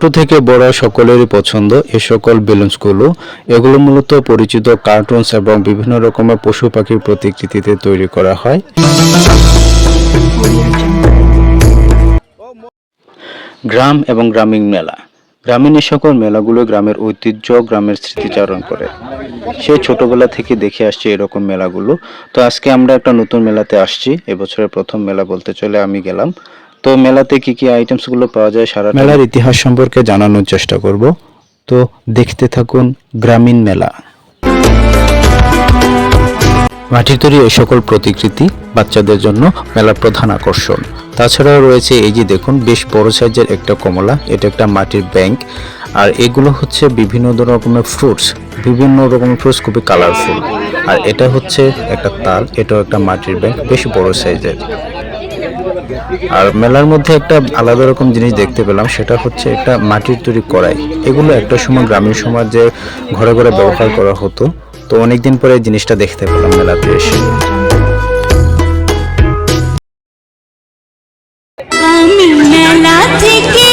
ছোট থেকে বড় সকলেরই পছন্দ এ সকল বেলুনসগুলো। এগুলো মূলত পরিচিত কার্টুনস এবং বিভিন্ন রকমের পশু পাখির প্রতিকৃতিতে তৈরি করা হয়। গ্রাম এবং গ্রামীণ মেলা। গ্রামীণ এই সকল মেলাগুলো গ্রামের ঐতিহ্য, গ্রামের স্মৃতিচারণ করে। সেই ছোটবেলা থেকে দেখে আসছি এরকম মেলাগুলো। তো আজকে আমরা একটা নতুন মেলাতে আসছি। এবছরের প্রথম মেলা বলতে চলে আমি গেলাম। তো মেলাতে কি কি আইটেমসগুলো পাওয়া যায় সারা মেলার ইতিহাস সম্পর্কে জানানোর চেষ্টা করব। তো দেখতে থাকুন গ্রামীণ মেলা। মাটির তৈরি এই সকল প্রতিকৃতি বাচ্চাদের জন্য মেলার প্রধান আকর্ষণ। তাছাড়াও রয়েছে এই যে দেখুন, বেশ বড় সাইজের একটা কমলা, এটা একটা মাটির ব্যাংক। আর এগুলো হচ্ছে বিভিন্ন রকমের ফ্রুটস বিভিন্ন রকমের ফ্রুটস খুবই কালারফুল আর এটা হচ্ছে একটা তাল, এটাও একটা মাটির ব্যাংক, বেশ বড় সাইজের। আর মেলার মধ্যে একটা আলাদা রকম জিনিস দেখতে পেলাম, সেটা হচ্ছে একটা মাটির তৈরি কড়াই। এগুলো একটা সময় গ্রামীণ সমাজে ঘরে ঘরে ব্যবহার করা হতো। তো অনেকদিন পরে জিনিসটা দেখতে পেলাম মেলাতে এসে। মেলা থেকে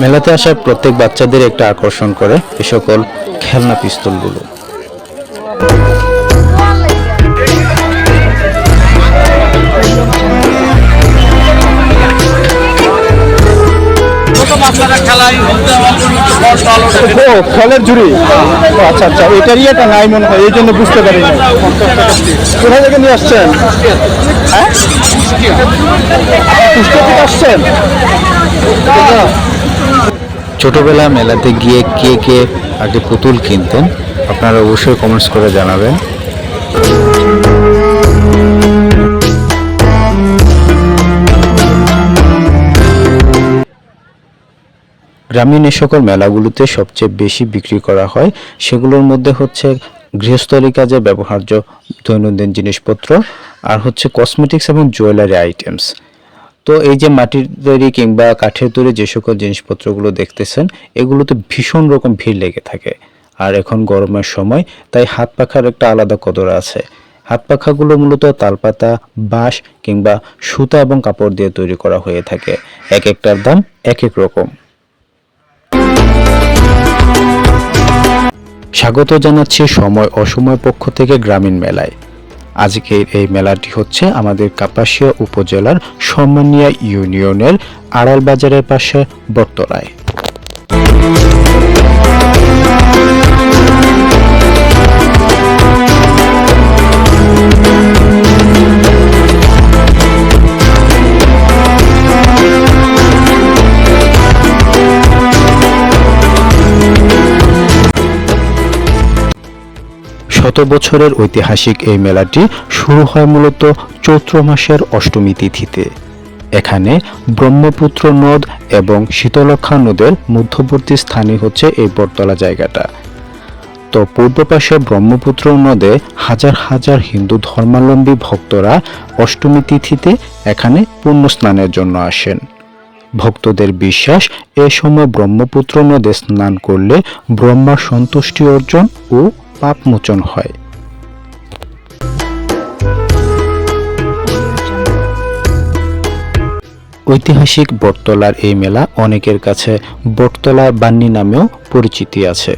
মেলাতে আসা প্রত্যেক বাচ্চাদের একটা আকর্ষণ করে এ সকল খেলনা পিস্তলগুলো। ও ফলের ঝুড়ি আচ্ছা আচ্ছা এটারই এটা নাই মনে হয় এই জন্য বুঝতে পারি না কোথা থেকে নিয়ে আসছেন? হ্যাঁ? ছোটবেলা মেলাতে গিয়ে কে কে আগে পুতুল কিনতেন, আপনারা অবশ্যই কমেন্টস করে জানাবেন। গ্রামীণ এ সকল মেলাগুলোতে সবচেয়ে বেশি বিক্রি করা হয়, সেগুলোর মধ্যে হচ্ছে গৃহস্থলী কাজে ব্যবহার্য দৈনন্দিন জিনিসপত্র, আর হচ্ছে কসমেটিক্স এবং জুয়েলারি আইটেমস তো এই যে মাটির তৈরি কিংবা কাঠের তৈরি যে সকল জিনিসপত্রগুলো দেখতেছেন, এগুলোতে ভীষণ রকম ভিড় লেগে থাকে। আর এখন গরমের সময়, তাই হাত পাখার একটা আলাদা কদর আছে। হাত পাখাগুলো মূলত তালপাতা, বাঁশ কিংবা সুতা এবং কাপড় দিয়ে তৈরি করা হয়ে থাকে। এক একটার দাম এক এক রকম। স্বাগত জানাচ্ছি সময় অসময় পক্ষ থেকে গ্রামীণ মেলায়। আজকের এই মেলাটি হচ্ছে আমাদের কাপাসিয়া উপজেলার সমনিয়া ইউনিয়নের আড়াল বাজারের পাশে বটতলায়। শত বছরের ঐতিহাসিক এই মেলাটি শুরু হয় মূলত চৈত্র মাসের অষ্টমী তিথিতে। এখানে ব্রহ্মপুত্র নদ এবং শীতলক্ষা নদের মধ্যবর্তী স্থানে হচ্ছে এই বটতলা জায়গাটা। তো পূর্ব পাশে ব্রহ্মপুত্র নদে হাজার হাজার হিন্দু ধর্মাবলম্বী ভক্তরা অষ্টমী তিথিতে এখানে পুণ্য স্নানের জন্য আসেন। ভক্তদের বিশ্বাস, এ সময় ব্রহ্মপুত্র নদে স্নান করলে ব্রহ্মার সন্তুষ্টি অর্জন ও পাপ মোচন হয়। ঐতিহাসিক বটতলার এই মেলা অনেকের কাছে বটতলা বান্নি নামেও পরিচিতি আছে।